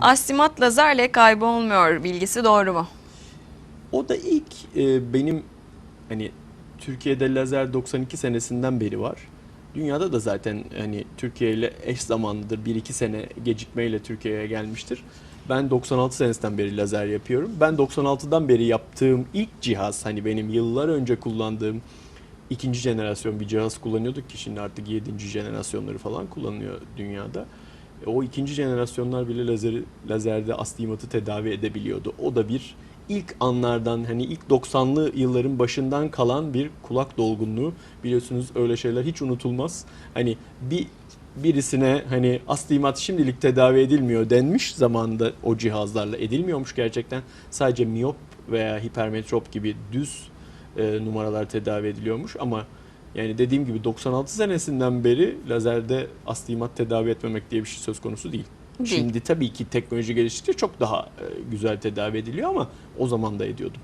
Astigmat lazerle kaybolmuyor bilgisi doğru mu? O da ilk e, benim hani Türkiye'de lazer 92 senesinden beri var. Dünyada da zaten hani Türkiye ile eş zamanlıdır. 1-2 sene gecikmeyle Türkiye'ye gelmiştir. Ben 96 senesinden beri lazer yapıyorum. Ben 96'dan beri yaptığım ilk cihaz hani benim yıllar önce kullandığım ikinci jenerasyon bir cihaz kullanıyorduk ki şimdi artık 7. jenerasyonları falan kullanılıyor dünyada. E, O ikinci jenerasyonlar bile lazeri, lazerde astigmatı tedavi edebiliyordu. O da bir ilk anlardan hani ilk 90'lı yılların başından kalan bir kulak dolgunluğu. Biliyorsunuz öyle şeyler hiç unutulmaz. Hani bir birisine hani astigmat şimdilik tedavi edilmiyor denmiş zamanında o cihazlarla edilmiyormuş gerçekten. Sadece miyop veya hipermetrop gibi düz e, numaralar tedavi ediliyormuş ama yani dediğim gibi 96 senesinden beri lazerde astigmat tedavi etmemek diye bir şey söz konusu değil. Değil. Şimdi tabii ki teknoloji geliştikçe çok daha e, güzel tedavi ediliyor ama o zaman da ediyordum.